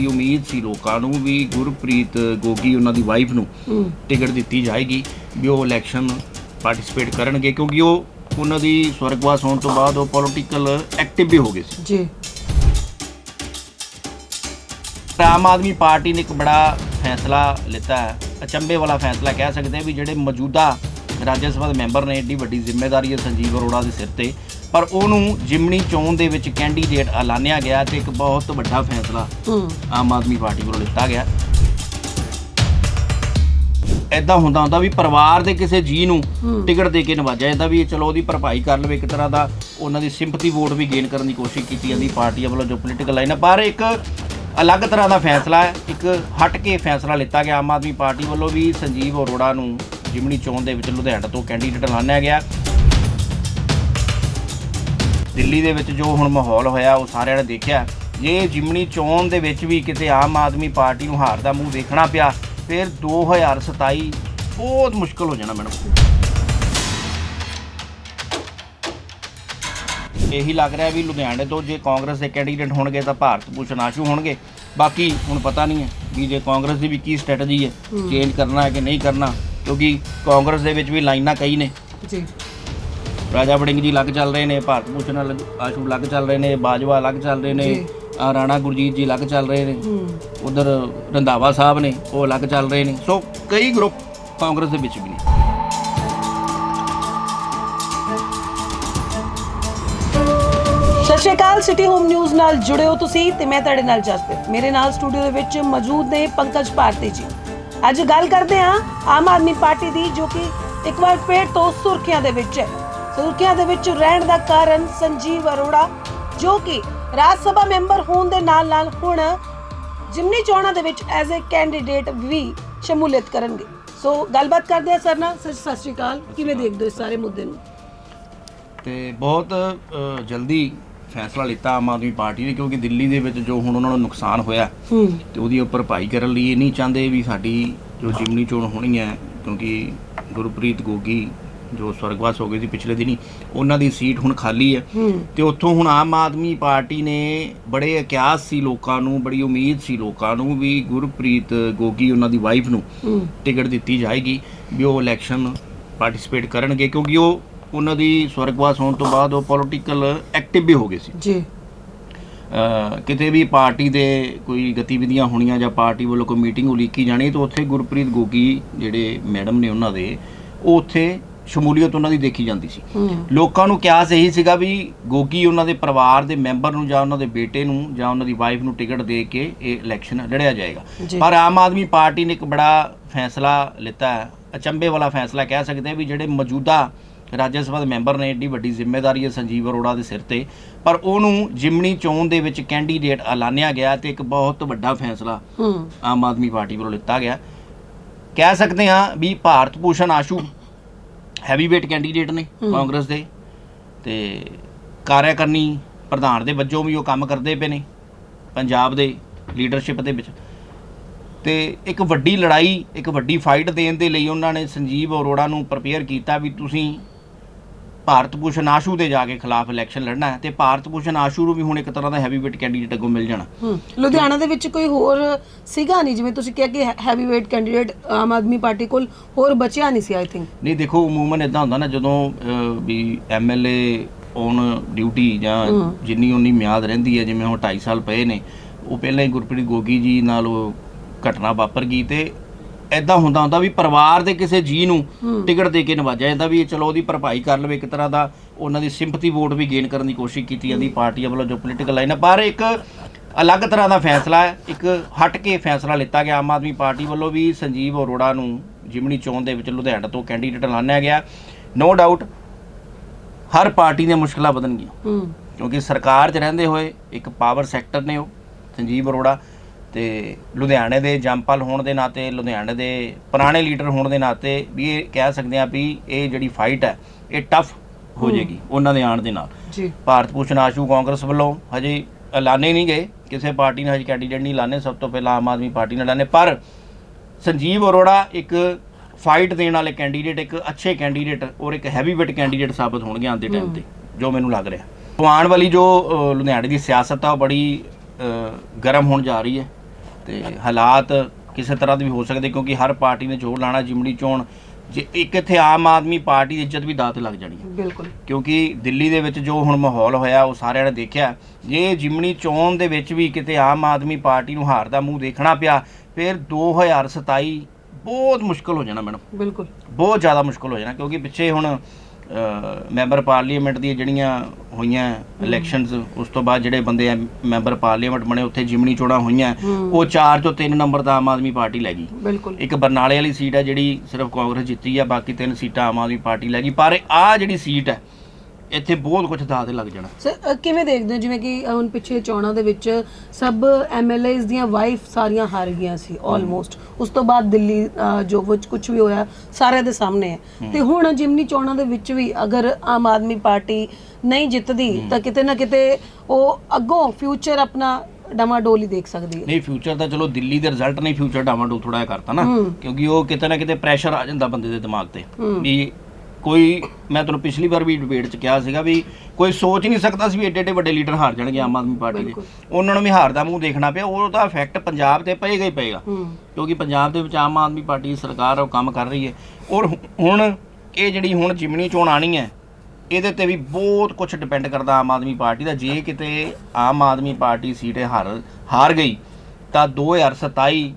ਬੜੀ ਉਮੀਦ ਸੀ ਲੋਕਾਂ ਨੂੰ ਵੀ ਗੁਰਪ੍ਰੀਤ ਗੋਗੀ ਉਹਨਾਂ ਦੀ ਵਾਈਫ ਨੂੰ ਟਿਕਟ ਦਿੱਤੀ ਜਾਏਗੀ ਵੀ ਉਹ ਇਲੈਕਸ਼ਨ ਪਾਰਟਿਸਿਪੇਟ ਕਰਨਗੇ ਕਿਉਂਕਿ ਉਹ ਉਹਨਾਂ ਦੀ ਸਵਰਗਵਾਸ ਹੋਣ ਤੋਂ ਬਾਅਦ ਉਹ ਪੋਲੀਟੀਕਲ ਐਕਟਿਵ ਵੀ ਹੋ ਗਏ ਸੀ। ਜੀ। ਆਮ ਆਦਮੀ ਪਾਰਟੀ ਨੇ ਇੱਕ ਬੜਾ ਫੈਸਲਾ ਲਿੱਤਾ ਹੈ ਅਚੰਭੇ ਵਾਲਾ ਫੈਸਲਾ ਕਹਿ ਸਕਦੇ ਹਾਂ ਵੀ ਜਿਹੜੇ ਮੌਜੂਦਾ ਰਾਜ ਸਭਾ ਦੇ ਮੈਂਬਰ ਨੇ ਏਡੀ ਵੱਡੀ ਜ਼ਿੰਮੇਵਾਰੀ ਹੈ ਸੰਜੀਵ ਅਰੋੜਾ ਦੇ ਸਿਰ ਤੇ। ਪਰ ਉਹਨੂੰ ਜਿਮਣੀ ਚੋਣ ਦੇ ਵਿੱਚ ਕੈਂਡੀਡੇਟ ਐਲਾਨਿਆ ਗਿਆ ਤੇ ਇੱਕ ਬਹੁਤ ਵੱਡਾ ਫੈਸਲਾ ਆਮ ਆਦਮੀ ਪਾਰਟੀ ਵੱਲੋਂ ਲਿੱਤਾ ਗਿਆ। ਐਦਾਂ ਹੁੰਦਾ ਹੁੰਦਾ ਵੀ ਪਰਿਵਾਰ ਦੇ ਕਿਸੇ ਜੀ ਨੂੰ। ਟਿਕਟ ਦੇ ਕੇ ਨਵਾਜਿਆ ਜਾਂਦਾ ਵੀ ਇਹ ਚਲੋ ਉਹਦੀ ਭਰਪਾਈ ਕਰ ਲਵੇ ਇੱਕ ਤਰ੍ਹਾਂ ਦਾ ਉਹਨਾਂ ਦੀ ਸਿੰਪਥੀ ਵੋਟ ਵੀ ਗੇਨ ਕਰਨ ਦੀ ਕੋਸ਼ਿਸ਼ ਕੀਤੀ ਜਾਂਦੀ ਪਾਰਟੀਆਂ ਵੱਲੋਂ ਜੋ ਪੋਲੀਟੀਕਲ ਲਾਈਨ ਪਰ ਇੱਕ ਅਲੱਗ ਤਰ੍ਹਾਂ ਦਾ ਫੈਸਲਾ ਹੈ ਇੱਕ ਹਟ ਕੇ ਫੈਸਲਾ ਲਿੱਤਾ ਗਿਆ ਆਮ ਆਦਮੀ ਪਾਰਟੀ ਵੱਲੋਂ ਵੀ ਸੰਜੀਵ ਅਰੋੜਾ ਨੂੰ ਜਿਮਣੀ ਚੋਣ ਦੇ ਵਿੱਚ ਲੁਧਿਆਣਾ ਤੋਂ ਕੈਂਡੀਡੇਟ ਐਲਾਨਿਆ ਗਿਆ। ਦਿੱਲੀ ਦੇ ਵਿੱਚ ਜੋ ਹੁਣ ਮਾਹੌਲ ਹੋਇਆ ਉਹ ਸਾਰਿਆਂ ਨੇ ਦੇਖਿਆ। ਜੇ ਜਿਮਣੀ ਚੋਣ ਦੇ ਵਿੱਚ ਵੀ ਕਿਤੇ ਆਮ ਆਦਮੀ ਪਾਰਟੀ ਨੂੰ ਹਾਰ ਦਾ ਮੂੰਹ ਦੇਖਣਾ ਪਿਆ ਫਿਰ 2027 ਬਹੁਤ ਮੁਸ਼ਕਲ ਹੋ ਜਾਣਾ ਮੈਡਮ। ਇਹੀ ਲੱਗ ਰਿਹਾ ਵੀ ਲੁਧਿਆਣੇ ਤੋਂ ਜੇ ਕਾਂਗਰਸ ਦੇ ਕੈਂਡੀਡੇਟ ਹੋਣਗੇ ਤਾਂ ਭਾਰਤ ਭੂਸ਼ਣ ਆਸ਼ੂ ਹੋਣਗੇ। ਬਾਕੀ ਹੁਣ ਪਤਾ ਨਹੀਂ ਹੈ ਵੀ ਜੇ ਕਾਂਗਰਸ ਦੀ ਵੀ ਕੀ ਸਟ੍ਰੈਟਜੀ ਹੈ। ਚੇਂਜ ਕਰਨਾ ਹੈ ਕਿ ਨਹੀਂ ਕਰਨਾ ਕਿਉਂਕਿ ਕਾਂਗਰਸ ਦੇ ਵਿੱਚ ਵੀ ਲਾਈਨਾਂ ਕਈ ਨੇ। ਜੀ। ਰਾਜਾ ਵੜਿੰਗ ਜੀ ਲੱਗ ਚੱਲ ਰਹੇ ਨੇ ਭਾਰਤ ਭੂਸ਼ਣ ਅਲੱਗ ਆਸ਼ੂ ਲੱਗ ਚੱਲ ਰਹੇ ਨੇ ਬਾਜਵਾ ਲੱਗ ਚੱਲ ਰਹੇ ਨੇ ਜੀ। ਆਹ ਰਾਣਾ ਗੁਰਜੀਤ ਜੀ ਲੱਗ ਚੱਲ ਰਹੇ ਨੇ। ਉਧਰ ਰੰਧਾਵਾ ਸਾਹਿਬ ਨੇ ਉਹ ਲੱਗ ਚੱਲ ਰਹੇ ਨੇ। ਸੋ ਕਈ ਗਰੁੱਪ ਕਾਂਗਰਸ ਦੇ ਵਿੱਚ ਵੀ ਨੇ। ਸਤਿ ਸ਼੍ਰੀ ਅਕਾਲ ਸਿਟੀ ਹੋਮ ਨਿਊਜ਼ ਨਾਲ ਜੁੜੇ ਹੋ ਤੁਸੀਂ ਤੇ ਮੈਂ ਤੁਹਾਡੇ ਨਾਲ ਜਸਪ੍ਰੀਤ। ਮੇਰੇ ਨਾਲ ਸਟੂਡੀਓ ਦੇ ਵਿੱਚ ਮੌਜੂਦ ਨੇ ਪੰਕਜ ਭਾਰਤੀ ਜੀ। ਅੱਜ ਗੱਲ ਕਰਦੇ ਹਾਂ ਆਮ ਆਦਮੀ ਪਾਰਟੀ ਦੀ ਜੋ ਕਿ ਇੱਕ ਵਾਰ ਫੇਰ ਤੋਂ ਸੁਰਖੀਆਂ ਦੇ ਵਿੱਚ ਹੈ। ਸੁਰਖੀਆਂ ਦੇ ਵਿੱਚ ਰਹਿਣ ਦਾ ਕਾਰਨ ਸੰਜੀਵ ਅਰੋੜਾ ਜੋ ਕਿ ਰਾਜ ਸਭਾ ਮੈਂਬਰ ਹੋਣ ਦੇ ਨਾਲ ਨਾਲ ਹੁਣ ਜਿਮਨੀ ਚੋਣਾਂ ਦੇ ਵਿੱਚ ਐਜ਼ ਅ ਕੈਂਡੀਡੇਟ ਵੀ ਸ਼ਮੂਲੀਅਤ ਕਰਨਗੇ। ਸੋ ਗੱਲਬਾਤ ਕਰਦੇ ਹਾਂ ਸਰ ਨਾਲ। ਸਤਿ ਸ਼੍ਰੀ ਅਕਾਲ। ਕਿਵੇਂ ਦੇਖਦੇ ਹੋ ਇਸ ਸਾਰੇ ਮੁੱਦੇ ਨੂੰ? ਤੇ ਬਹੁਤ ਅ, ਜਲਦੀ ਫੈਸਲਾ ਲਿੱਤਾ ਆਮ ਆਦਮੀ ਪਾਰਟੀ ਨੇ ਕਿਉਂਕਿ ਦਿੱਲੀ ਦੇ ਵਿੱਚ ਜੋ ਹੁਣ ਉਹਨਾਂ ਨੂੰ ਨੁਕਸਾਨ ਹੋਇਆ ਹੂੰ। ਤੇ ਉਹਦੀ ਉੱਪਰ ਭਾਈ ਕਰਨ ਲਈ ਇਹ ਨਹੀਂ ਚਾਹੁੰਦੇ ਵੀ ਸਾਡੀ ਜੋ ਜਿਮਨੀ ਚੋਣ ਹੋਣੀ ਹੈ ਕਿਉਂਕਿ ਗੁਰਪ੍ਰੀਤ ਗੋਗੀ ਜੋ ਸਵਰਗਵਾਸ ਹੋ ਗਏ ਸੀ ਪਿਛਲੇ ਦਿਨੀ ਉਹਨਾਂ ਦੀ ਸੀਟ ਹੁਣ ਖਾਲੀ ਹੈ। ਤੇ ਉੱਥੋਂ ਹੁਣ ਆਮ ਆਦਮੀ ਪਾਰਟੀ ਨੇ ਬੜੇ ਅਕਿਆਸ ਸੀ ਲੋਕਾਂ ਨੂੰ ਬੜੀ ਉਮੀਦ ਸੀ ਲੋਕਾਂ ਨੂੰ ਵੀ ਗੁਰਪ੍ਰੀਤ ਗੋਗੀ ਉਹਨਾਂ ਦੀ ਵਾਈਫ ਨੂੰ ਟਿਕਟ ਦਿੱਤੀ ਜਾਏਗੀ ਵੀ ਉਹ ਇਲੈਕਸ਼ਨ ਪਾਰਟਿਸਿਪੇਟ ਕਰਨਗੇ ਕਿਉਂਕਿ ਉਹ ਉਹਨਾਂ ਦੀ ਸਵਰਗਵਾਸ ਹੋਣ ਤੋਂ ਬਾਅਦ ਉਹ ਪੋਲੀਟੀਕਲ ਐਕਟਿਵ ਵੀ ਹੋ ਗਏ ਸੀ। ਜੀ। ਕਿਤੇ ਵੀ ਪਾਰਟੀ ਦੇ ਕੋਈ ਗਤੀਵਿਧੀਆਂ ਹੋਣੀਆਂ ਜਾਂ ਪਾਰਟੀ ਵੱਲੋਂ ਕੋਈ ਮੀਟਿੰਗ ਉਲੀਕੀ ਜਾਣੀ ਤਾਂ ਉੱਥੇ ਗੁਰਪ੍ਰੀਤ ਗੋਗੀ ਜਿਹੜੇ ਮੈਡਮ ਨੇ ਉਹਨਾਂ ਦੇ ਉਹ ਉੱਥੇ ਸ਼ਮੂਲੀਅਤ ਉਹਨਾਂ ਦੀ ਦੇਖੀ ਜਾਂਦੀ ਸੀ। ਲੋਕਾਂ ਨੂੰ ਕਿਆਸ ਇਹੀ ਸੀਗਾ ਵੀ ਗੋਗੀ ਉਹਨਾਂ ਦੇ ਪਰਿਵਾਰ ਦੇ ਮੈਂਬਰ ਨੂੰ ਜਾਂ ਉਹਨਾਂ ਦੇ ਬੇਟੇ ਨੂੰ ਜਾਂ ਉਹਨਾਂ ਦੀ ਵਾਈਫ ਨੂੰ ਟਿਕਟ ਦੇ ਕੇ ਇਹ ਇਲੈਕਸ਼ਨ ਲੜਿਆ ਜਾਏਗਾ। ਪਰ ਆਮ ਆਦਮੀ ਪਾਰਟੀ ਨੇ ਇੱਕ ਬੜਾ ਫੈਸਲਾ ਲਿੱਤਾ ਹੈ ਅਚੰਭੇ ਵਾਲਾ ਫੈਸਲਾ ਕਹਿ ਸਕਦੇ ਵੀ ਜਿਹੜੇ ਮੌਜੂਦਾ ਰਾਜ ਸਭਾ ਦੇ ਮੈਂਬਰ ਨੇ ਏਡੀ ਵੱਡੀ ਜ਼ਿੰਮੇਵਾਰੀ ਹੈ ਸੰਜੀਵ ਅਰੋੜਾ ਦੇ ਸਿਰ ਤੇ। ਪਰ ਉਹਨੂੰ ਜਿਮਣੀ ਚੋਣ ਦੇ ਵਿੱਚ ਕੈਂਡੀਡੇਟ ਐਲਾਨਿਆ ਗਿਆ ਤੇ ਇੱਕ ਬਹੁਤ ਵੱਡਾ ਫੈਸਲਾ ਆਮ ਆਦਮੀ ਪਾਰਟੀ ਵੱਲੋਂ ਲਿੱਤਾ ਗਿਆ। ਕਹਿ ਸਕਦੇ ਹਾਂ ਵੀ Bharat Bhushan Ashu heavy weight candidate ਨੇ। ਕਾਂਗਰਸ ਦੇ ਤੇ ਕਾਰਿਆਕਰਨੀ ਪ੍ਰਧਾਨ ਦੇ ਵਜੋਂ ਵੀ ਉਹ ਕੰਮ ਕਰਦੇ ਪਏ ਨੇ ਪੰਜਾਬ ਦੇ ਲੀਡਰਸ਼ਿਪ ਦੇ ਵਿੱਚ ਤੇ ਇੱਕ ਵੱਡੀ ਲੜਾਈ ਇੱਕ ਵੱਡੀ ਫਾਈਟ ਦੇਣ ਦੇ ਲਈ ਉਹਨਾਂ ਨੇ ਸੰਜੀਵ ਅਰੋੜਾ ਨੂੰ ਪ੍ਰਪੇਅਰ ਕੀਤਾ ਵੀ ਤੁਸੀਂ ਭਾਰਤ ਭੂਸ਼ਣ ਆਸ਼ੂ ਦੇ ਜਾ ਕੇ ਖਿਲਾਫ ਇਲੈਕਸ਼ਨ ਲੜਨਾ ਹੈ ਤੇ ਭਾਰਤ ਭੂਸ਼ਣ ਆਸ਼ੂ ਨੂੰ ਵੀ ਹੁਣ ਇੱਕ ਤਰ੍ਹਾਂ ਦਾ ਹੈਵੀ weight ਕੈਂਡੀਡੇਟ ਅੱਗੋਂ ਮਿਲ ਜਾਣਾ। ਲੁਧਿਆਣਾ ਦੇ ਵਿੱਚ ਕੋਈ ਹੋਰ ਸੀਗਾ ਨਹੀਂ? ਜਿਵੇਂ ਤੁਸੀਂ ਕਿਹਾ ਕਿ heavy weight candidate Aam Aadmi party ਕੋਲ ਹੋਰ ਬਚਿਆ ਨਹੀਂ ਸੀ ਆਈ ਥਿੰਕ ਨਹੀਂ ਦੇਖੋ ਉਮੂਮਨ ਇਦਾਂ ਹੁੰਦਾ ਨਾ ਜਦੋਂ ਵੀ ਐਮਐਲਏ ਔਨ ਡਿਊਟੀ ਜਾਂ। ਜਿੰਨੀ ਉਨੀ ਮਿਆਦ ਰਹਿੰਦੀ ਹੈ ਜਿਵੇਂ ਹੁਣ 2.5 ਸਾਲ ਪਏ ਨੇ ਉਹ ਪਹਿਲਾਂ ਹੀ ਗੁਰਪ੍ਰੀਤ ਗੋਗੀ ਜੀ ਨਾਲ ਉਹ ਘਟਨਾ ਵਾਪਰ ਗਈ ਤੇ ਐਦਾਂ ਹੁੰਦਾ ਹੁੰਦਾ ਵੀ ਪਰਿਵਾਰ ਦੇ ਕਿਸੇ ਜੀ ਨੂੰ। ਟਿਕਟ ਦੇ ਕੇ ਨਵਾਜਿਆ ਜਾਂਦਾ ਵੀ ਇਹ ਚਲੋ ਉਹਦੀ ਭਰਪਾਈ ਕਰ ਲਵੇ ਇੱਕ ਤਰ੍ਹਾਂ ਦਾ ਉਹਨਾਂ ਦੀ ਸਿੰਪਥੀ ਵੋਟ ਵੀ ਗੇਨ ਕਰਨ ਦੀ ਕੋਸ਼ਿਸ਼ ਕੀਤੀ ਜਾਂਦੀ ਪਾਰਟੀਆਂ ਵੱਲੋਂ ਜੋ ਪੋਲੀਟੀਕਲ ਲਾਈਨ ਹੈ ਪਰ ਇੱਕ ਅਲੱਗ ਤਰ੍ਹਾਂ ਦਾ ਫੈਸਲਾ ਹੈ ਇੱਕ ਹਟ ਕੇ ਫੈਸਲਾ ਲਿੱਤਾ ਗਿਆ ਆਮ ਆਦਮੀ ਪਾਰਟੀ ਵੱਲੋਂ ਵੀ ਸੰਜੀਵ ਅਰੋੜਾ ਨੂੰ ਜਿਮਣੀ ਚੋਣ ਦੇ ਵਿੱਚ ਲੁਧਿਆਣਾ ਤੋਂ ਕੈਂਡੀਡੇਟ ਐਲਾਨਿਆ ਗਿਆ। ਨੋ ਡਾਊਟ ਹਰ ਪਾਰਟੀ ਦੀਆਂ ਮੁਸ਼ਕਲਾਂ ਵਧਣਗੀਆਂ। ਕਿਉਂਕਿ ਸਰਕਾਰ 'ਚ ਰਹਿੰਦੇ ਹੋਏ ਇੱਕ ਪਾਵਰ ਸੈਕਟਰ ਨੇ ਉਹ ਸੰਜੀਵ ਅਰੋੜਾ। ਤੇ ਲੁਧਿਆਣੇ ਦੇ ਜੰਪਲ ਹੋਣ ਦੇ ਨਾਤੇ ਲੁਧਿਆਣੇ ਦੇ ਪੁਰਾਣੇ ਲੀਡਰ ਹੋਣ ਦੇ ਨਾਤੇ ਵੀ ਇਹ ਕਹਿ ਸਕਦੇ ਆ ਵੀ ਇਹ ਜਿਹੜੀ ਫਾਈਟ ਹੈ ਇਹ ਟਫ ਹੋ ਜਾਏਗੀ ਉਹਨਾਂ ਦੇ ਆਉਣ ਦੇ ਨਾਲ। ਜੀ। ਭਾਰਤ ਭੂਸ਼ਣ ਆਸ਼ੂ ਕਾਂਗਰਸ ਵੱਲੋਂ ਹਜੇ ਐਲਾਨੇ ਨਹੀਂ ਗਏ ਕਿਸੇ ਪਾਰਟੀ ਨੇ ਹਜੇ ਕੈਂਡੀਡੇਟ ਨਹੀਂ ਐਲਾਨੇ ਸਭ ਤੋਂ ਪਹਿਲਾਂ ਆਮ ਆਦਮੀ ਪਾਰਟੀ ਨੇ ਐਲਾਨੇ ਪਰ ਸੰਜੀਵ ਅਰੋੜਾ ਇੱਕ ਫਾਈਟ ਦੇਣ ਵਾਲੇ ਕੈਂਡੀਡੇਟ ਇੱਕ ਅੱਛੇ ਕੈਂਡੀਡੇਟ ਔਰ ਇੱਕ ਹੈਵੀ weight ਕੈਂਡੀਡੇਟ ਸਾਬਤ ਹੋਣਗੇ ਆਉਣ ਦੇ ਟਾਈਮ ਤੇ ਜੋ ਮੈਨੂੰ ਲੱਗ ਰਿਹਾ। ਆਉਣ ਵਾਲੀ ਜੋ ਲੁਧਿਆਣੇ ਦੀ ਸਿਆਸਤ ਆ ਉਹ ਬੜੀ ਗਰਮ ਹੋਣ ਜਾ ਰਹੀ ਹੈ। ਤੇ ਹਾਲਾਤ ਕਿਸੇ ਤਰ੍ਹਾਂ ਦੇ ਵੀ ਹੋ ਸਕਦੇ ਕਿਉਂਕਿ ਹਰ ਪਾਰਟੀ ਨੇ ਜੋਰ ਲਾਣਾ ਜਿਮਣੀ ਚੋਣ ਜੇ ਇੱਕ ਇੱਥੇ ਆਮ ਆਦਮੀ ਪਾਰਟੀ ਦੀ ਇੱਜ਼ਤ ਵੀ ਦਾਅ ਤੇ ਲੱਗ ਜਾਣੀ ਹੈ। ਬਿਲਕੁਲ। ਕਿਉਂਕਿ ਦਿੱਲੀ ਦੇ ਵਿੱਚ ਜੋ ਹੁਣ ਮਾਹੌਲ ਹੋਇਆ ਉਹ ਸਾਰਿਆਂ ਨੇ ਦੇਖਿਆ। ਜੇ ਜਿਮਣੀ ਚੋਣ ਦੇ ਵਿੱਚ ਵੀ ਕਿਤੇ ਆਮ ਆਦਮੀ ਪਾਰਟੀ ਨੂੰ ਹਾਰ ਦਾ ਮੂੰਹ ਦੇਖਣਾ ਪਿਆ ਫਿਰ 2027 ਬਹੁਤ ਮੁਸ਼ਕਲ ਹੋ ਜਾਣਾ ਮੈਡਮ। ਬਿਲਕੁਲ। ਬਹੁਤ ਜ਼ਿਆਦਾ ਮੁਸ਼ਕਲ ਹੋ ਜਾਣਾ ਕਿਉਂਕਿ ਪਿੱਛੇ ਹੁਣ ਮੈਂਬਰ ਪਾਰਲੀਮੈਂਟ ਦੀਆਂ ਜਿਹੜੀਆਂ ਹੋਈਆਂ ਇਲੈਕਸ਼ਨਸ ਉਸ ਤੋਂ ਬਾਅਦ ਜਿਹੜੇ ਬੰਦੇ ਮੈਂਬਰ ਪਾਰਲੀਮੈਂਟ ਬਣੇ ਉੱਥੇ ਜਿਮਣੀ ਚੋਣਾਂ ਹੋਈਆਂ। ਉਹ 4 ਚੋਂ 3 ਨੰਬਰ ਤਾਂ ਆਮ ਆਦਮੀ ਪਾਰਟੀ ਲੈ ਗਈ। ਇੱਕ ਬਰਨਾਲੇ ਵਾਲੀ ਸੀਟ ਹੈ ਜਿਹੜੀ ਸਿਰਫ ਕਾਂਗਰਸ ਜਿੱਤੀ ਆ ਬਾਕੀ ਤਿੰਨ ਸੀਟਾਂ ਆਮ ਆਦਮੀ ਪਾਰਟੀ ਲੈ ਗਈ। ਪਰ ਆ ਜਿਹੜੀ ਸੀਟ ਹੈ ਇੱਥੇ ਬਹੁਤ ਕੁਝ ਦਾਅ ਤੇ ਲੱਗ ਜਾਣਾ। ਸਰ ਕਿਵੇਂ ਦੇਖਦੇ ਹੋ? ਜਿਵੇਂ ਕਿ ਹੁਣ ਪਿੱਛੇ ਚੋਣਾਂ ਦੇ ਵਿੱਚ ਸਭ ਐਮਐਲਏਜ਼ ਦੀਆਂ ਵਾਈਫ ਸਾਰੀਆਂ ਹਾਰ ਗਈਆਂ ਸੀ ਆਲਮੋਸਟ ਉਸ ਤੋਂ ਬਾਅਦ ਦਿੱਲੀ ਜੋ ਕੁਝ ਕੁਝ ਵੀ ਹੋਇਆ ਸਾਰਿਆਂ ਦੇ ਸਾਹਮਣੇ ਹੈ। ਤੇ ਹੁਣ ਜਿਮਨੀ ਚੋਣਾਂ ਦੇ ਵਿੱਚ ਵੀ ਅਗਰ ਆਮ ਆਦਮੀ ਪਾਰਟੀ ਨਹੀਂ ਜਿੱਤਦੀ ਤਾਂ ਕਿਤੇ ਨਾ ਕਿਤੇ ਉਹ ਅੱਗੋਂ ਫਿਊਚਰ ਆਪਣਾ ਡਮਾਡੋਲ ਹੀ ਦੇਖ ਸਕਦੀ ਹੈ। ਨਹੀਂ ਫਿਊਚਰ ਤਾਂ ਚਲੋ ਦਿੱਲੀ ਦੇ ਰਿਜ਼ਲਟ ਨੇ ਫਿਊਚਰ ਡਾਵਾਂਡੋਲ ਥੋੜਾ ਜਿਹਾ ਕਰਤਾ ਨਾ। ਕਿਉਂਕਿ ਉਹ ਕਿਤੇ ਨਾ ਕਿਤੇ ਪ੍ਰੈਸ਼ਰ ਆ ਜਾਂਦਾ ਬੰਦੇ ਦੇ ਦਿਮਾਗ ਤੇ। ਵੀ ਕੋਈ ਮੈਂ ਤੁਹਾਨੂੰ ਪਿਛਲੀ ਵਾਰ ਵੀ ਡਿਬੇਟ 'ਚ ਕਿਹਾ ਸੀਗਾ ਵੀ ਕੋਈ ਸੋਚ ਨਹੀਂ ਸਕਦਾ ਸੀ ਵੀ ਏਡੇ ਏਡੇ ਵੱਡੇ ਲੀਡਰ ਹਾਰ ਜਾਣਗੇ ਆਮ ਆਦਮੀ ਪਾਰਟੀ ਦੇ। ਉਹਨਾਂ ਨੂੰ ਵੀ ਹਾਰ ਦਾ ਮੂੰਹ ਦੇਖਣਾ ਪਿਆ ਉਹਦਾ ਇਫੈਕਟ ਪੰਜਾਬ ਤੇ ਪਏਗਾ ਹੀ ਪਏਗਾ। ਕਿਉਂਕਿ ਪੰਜਾਬ ਦੇ ਵਿੱਚ ਆਮ ਆਦਮੀ ਪਾਰਟੀ ਦੀ ਸਰਕਾਰ ਉਹ ਕੰਮ ਕਰ ਰਹੀ ਹੈ। ਔਰ ਹੁਣ ਇਹ ਜਿਹੜੀ ਹੁਣ ਜਿਮਣੀ ਚੋਣ ਆਣੀ ਹੈ ਇਹਦੇ ਤੇ ਵੀ ਬਹੁਤ ਕੁਝ ਡਿਪੈਂਡ ਕਰਦਾ ਆਮ ਆਦਮੀ ਪਾਰਟੀ ਦਾ। ਜੇ ਕਿਤੇ ਆਮ ਆਦਮੀ ਪਾਰਟੀ ਸੀਟੇ ਹਾਰ ਹਾਰ ਗਈ ਤਾਂ 2027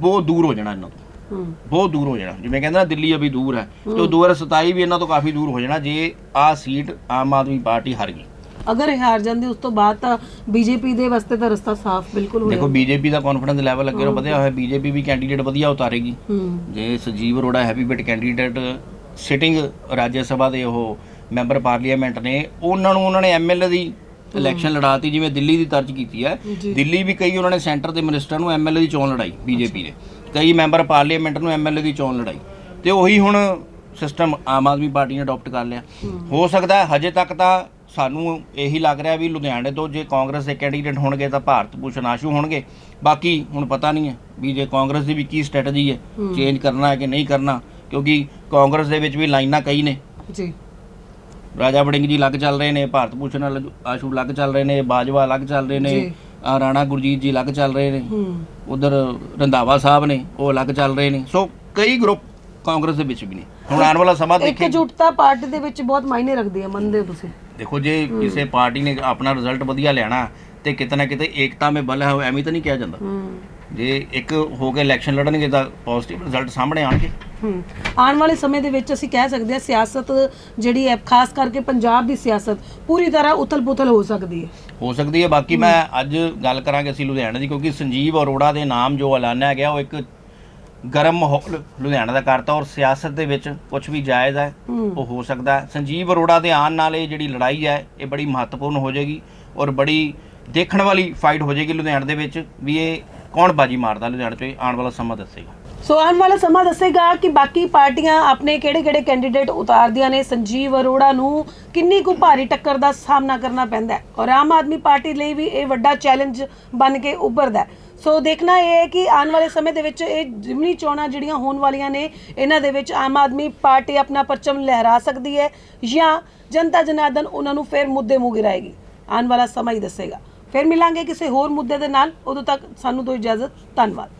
ਬਹੁਤ ਦੂਰ ਹੋ ਜਾਣਾ ਇਹਨਾਂ ਤੋਂ। ਬਹੁਤ ਦੂਰ ਹੋ ਜਾਣਾ। ਜਿਵੇਂ ਕਹਿੰਦਾ ਨਾ ਦਿੱਲੀ ਅਭੀ ਦੂਰ ਹੈ ਤੇ ਉਹ 2027 ਵੀ ਇਹਨਾਂ ਤੋਂ ਕਾਫੀ ਦੂਰ ਹੋ ਜਾਣਾ ਜੇ ਆਹ ਸੀਟ ਆਮ ਆਦਮੀ ਪਾਰਟੀ ਹਾਰ ਗਈ। ਅਗਰ ਇਹ ਹਾਰ ਜਾਂਦੀ ਉਸ ਤੋਂ ਬਾਅਦ ਤਾਂ ਬੀਜੇਪੀ ਦੇ ਵਾਸਤੇ ਤਾਂ ਰਸਤਾ ਸਾਫ਼ ਬਿਲਕੁਲ ਹੋ ਦੇਖੋ ਬੀਜੇਪੀ ਦਾ ਕੌਨਫੀਡੈਂਸ ਲੈਵਲ ਅੱਗੇ ਨਾਲੋਂ ਵਧਿਆ ਹੋਇਆ ਬੀਜੇਪੀ ਵੀ ਕੈਂਡੀਡੇਟ ਵਧੀਆ ਉਤਾਰੇਗੀ। ਜੇ Sanjeev Arora heavy weight candidate sitting Raj Sabha ਦੇ ਉਹ ਮੈਂਬਰ ਪਾਰਲੀਮੈਂਟ ਨੇ ਉਹਨਾਂ ਨੂੰ ਉਹਨਾਂ ਨੇ ਐਮਐਲਏ ਦੀ ਇਲੈਕਸ਼ਨ ਲੜਾਤੀ ਜਿਵੇਂ ਦਿੱਲੀ ਦੀ ਤਰਜ ਕੀਤੀ ਹੈ। ਦਿੱਲੀ ਵੀ ਕਈ ਉਹਨਾਂ ਨੇ ਸੈਂਟਰ ਦੇ ਮਿਨਿਸਟਰ ਨੂੰ ਐਮਐਲਏ ਦੀ ਚੋਣ ਲੜਾਈ ਬੀਜੇਪੀ ਨੇ ਕਈ ਮੈਂਬਰ ਪਾਰਲੀਮੈਂਟ ਨੂੰ ਐਮਐਲਏ ਦੀ ਚੋਣ ਲੜਾਈ। ਤੇ ਉਹੀ ਹੁਣ ਸਿਸਟਮ ਆਮ ਆਦਮੀ ਪਾਰਟੀ ਨੇ ਅਡਾਪਟ ਕਰ ਲਿਆ। ਹੋ। ਸਕਦਾ ਹੈ ਹਜੇ ਤੱਕ ਤਾਂ ਸਾਨੂੰ ਇਹੀ ਲੱਗ ਰਿਹਾ ਵੀ ਲੁਧਿਆਣੇ ਤੋਂ ਜੇ ਕਾਂਗਰਸ ਦੇ ਕੈਂਡੀਡੇਟ ਹੋਣਗੇ ਤਾਂ ਭਾਰਤ ਭੂਸ਼ਣ ਆਸ਼ੂ ਹੋਣਗੇ। ਬਾਕੀ ਹੁਣ ਪਤਾ ਨਹੀਂ ਹੈ ਵੀ ਜੇ ਕਾਂਗਰਸ ਦੀ ਵੀ ਕੀ ਸਟ੍ਰੈਟਜੀ ਹੈ ਚੇਂਜ ਕਰਨਾ ਹੈ ਕਿ ਨਹੀਂ ਕਰਨਾ ਕਿਉਂਕਿ ਕਾਂਗਰਸ ਦੇ ਵਿੱਚ ਵੀ ਲਾਈਨਾਂ ਕਈ ਨੇ। ਜੀ। ਰਾਜਾ ਵੜਿੰਗ ਜੀ ਲੱਗ ਚੱਲ ਰਹੇ ਨੇ ਭਾਰਤ ਭੂਸ਼ਣ ਆਸ਼ੂ ਲੱਗ ਚੱਲ ਰਹੇ ਨੇ ਬਾਜਵਾ ਲੱਗ ਚੱਲ ਰਹੇ ਨੇ। ਆਹ ਰਾਣਾ ਗੁਰਜੀਤ ਜੀ ਲੱਗ ਚੱਲ ਰਹੇ ਨੇ। ਉਧਰ ਰੰਧਾਵਾ ਸਾਹਿਬ ਨੇ ਉਹ ਲੱਗ ਚੱਲ ਰਹੇ ਨੇ। ਸੋ ਕਈ ਗਰੁੱਪ ਕਾਂਗਰਸ ਦੇ ਵਿੱਚ ਵੀ ਨੇ। ਹੁਣ ਆਉਣ ਵਾਲਾ ਸਮਾਂ ਦੇਖੇ ਇਕਜੁੱਟਤਾ ਪਾਰਟੀ ਦੇ ਵਿੱਚ ਬਹੁਤ ਮਾਇਨੇ ਰੱਖਦੀ ਹੈ ਮੰਨਦੇ ਹੋ ਤੁਸੀਂ? ਦੇਖੋ ਜੇ ਕਿਸੇ ਪਾਰਟੀ ਨੇ ਆਪਣਾ ਰਿਜ਼ਲਟ ਵਧੀਆ ਲੈਣਾ ਤੇ ਕਿਤੇ ਨਾ ਕਿਤੇ ਏਕਤਾ ਮੇ ਬਲ ਹੈ ਐਵੇਂ ਤਾਂ ਨਹੀਂ ਕਿਹਾ ਜਾਂਦਾ। ਜੇ ਇੱਕ ਹੋ ਕੇ ਇਲੈਕਸ਼ਨ ਲੜਨਗੇ ਤਾਂ ਪੋਜ਼ਿਟਿਵ ਰਿਜ਼ਲਟ ਸਾਹਮਣੇ ਆਣਗੇ ਹੂੰ। ਆਉਣ ਵਾਲੇ ਸਮੇਂ ਦੇ ਵਿੱਚ ਅਸੀਂ ਕਹਿ ਸਕਦੇ ਹਾਂ ਸਿਆਸਤ ਜਿਹੜੀ ਹੈ ਖਾਸ ਕਰਕੇ ਪੰਜਾਬ ਦੀ ਸਿਆਸਤ ਪੂਰੀ ਤਰ੍ਹਾਂ ਉਥਲ-ਪੁਥਲ ਹੋ ਸਕਦੀ ਹੈ। ਹੋ ਸਕਦੀ ਹੈ। ਬਾਕੀ ਮੈਂ ਅੱਜ ਗੱਲ ਕਰਾਂਗੇ ਅਸੀਂ ਲੁਧਿਆਣਾ ਦੀ ਕਿਉਂਕਿ ਸੰਜੀਵ ਅਰੋੜਾ ਦੇ ਨਾਮ ਜੋ ਐਲਾਨਿਆ ਗਿਆ ਉਹ ਇੱਕ ਗਰਮ ਮਾਹੌਲ ਲੁਧਿਆਣਾ ਦਾ ਕਰਤਾ ਔਰ ਸਿਆਸਤ ਦੇ ਵਿੱਚ ਕੁਝ ਵੀ ਜਾਇਜ਼ ਹੈ ਹੂੰ। ਉਹ ਹੋ ਸਕਦਾ ਹੈ। ਸੰਜੀਵ ਅਰੋੜਾ ਦੇ ਆਉਣ ਨਾਲ ਇਹ ਜਿਹੜੀ ਲੜਾਈ ਹੈ ਇਹ ਬੜੀ ਮਹੱਤਵਪੂਰਨ ਹੋ ਜਾਏਗੀ ਔਰ ਬੜੀ ਦੇਖਣ ਵਾਲੀ ਫਾਈਟ ਹੋ ਜਾਏਗੀ ਲੁਧਿਆਣਾ ਦੇ ਵਿੱਚ ਵੀ ਇਹ ਕੌਣ ਬਾਜੀ ਮਾਰਦਾ ਲੁਧਿਆਣਾ 'ਚ ਇਹ ਆਉਣ ਵਾਲਾ ਸਮਾਂ ਦੱਸੇਗਾ। ਸੋ ਆਉਣ ਵਾਲਾ ਸਮਾਂ ਦੱਸੇਗਾ ਕਿ ਬਾਕੀ ਪਾਰਟੀਆਂ ਆਪਣੇ ਕਿਹੜੇ-ਕਿਹੜੇ ਕੈਂਡੀਡੇਟ ਉਤਾਰਦੀਆਂ ਨੇ। ਸੰਜੀਵ ਅਰੋੜਾ ਨੂੰ ਕਿੰਨੀ ਕੁ ਭਾਰੀ ਟੱਕਰ ਦਾ ਸਾਹਮਣਾ ਕਰਨਾ ਪੈਂਦਾ ਹੈ ਔਰ ਆਮ ਆਦਮੀ ਪਾਰਟੀ ਲਈ ਵੀ ਇਹ ਵੱਡਾ ਚੈਲੰਜ ਬਣ ਕੇ ਉੱਭਰਦਾ ਹੈ। ਸੋ ਦੇਖਣਾ ਇਹ ਹੈ ਕਿ ਆਉਣ ਵਾਲੇ ਸਮੇਂ ਦੇ ਵਿੱਚ ਇਹ ਜਿਮਨੀ ਚੋਣਾਂ ਜਿਹੜੀਆਂ ਹੋਣ ਵਾਲੀਆਂ ਨੇ, ਇਹਨਾਂ ਦੇ ਵਿੱਚ ਆਮ ਆਦਮੀ ਪਾਰਟੀ ਆਪਣਾ ਪਰਚਮ ਲਹਿਰਾ ਸਕਦੀ ਹੈ ਜਾਂ ਜਨਤਾ ਜਨਾਰਦਨ ਉਹਨਾਂ ਨੂੰ ਫਿਰ ਮੁੱਦੇ ਮੂੰਹ ਗਿਰਾਏਗੀ। ਆਉਣ ਵਾਲਾ ਸਮਾਂ ਹੀ ਦੱਸੇਗਾ। ਫਿਰ ਮਿਲਾਂਗੇ ਕਿਸੇ ਹੋਰ ਮੁੱਦੇ ਦੇ ਨਾਲ। ਉਦੋਂ ਤੱਕ ਸਾਨੂੰ ਦੋ ਇਜਾਜ਼ਤ। ਧੰਨਵਾਦ।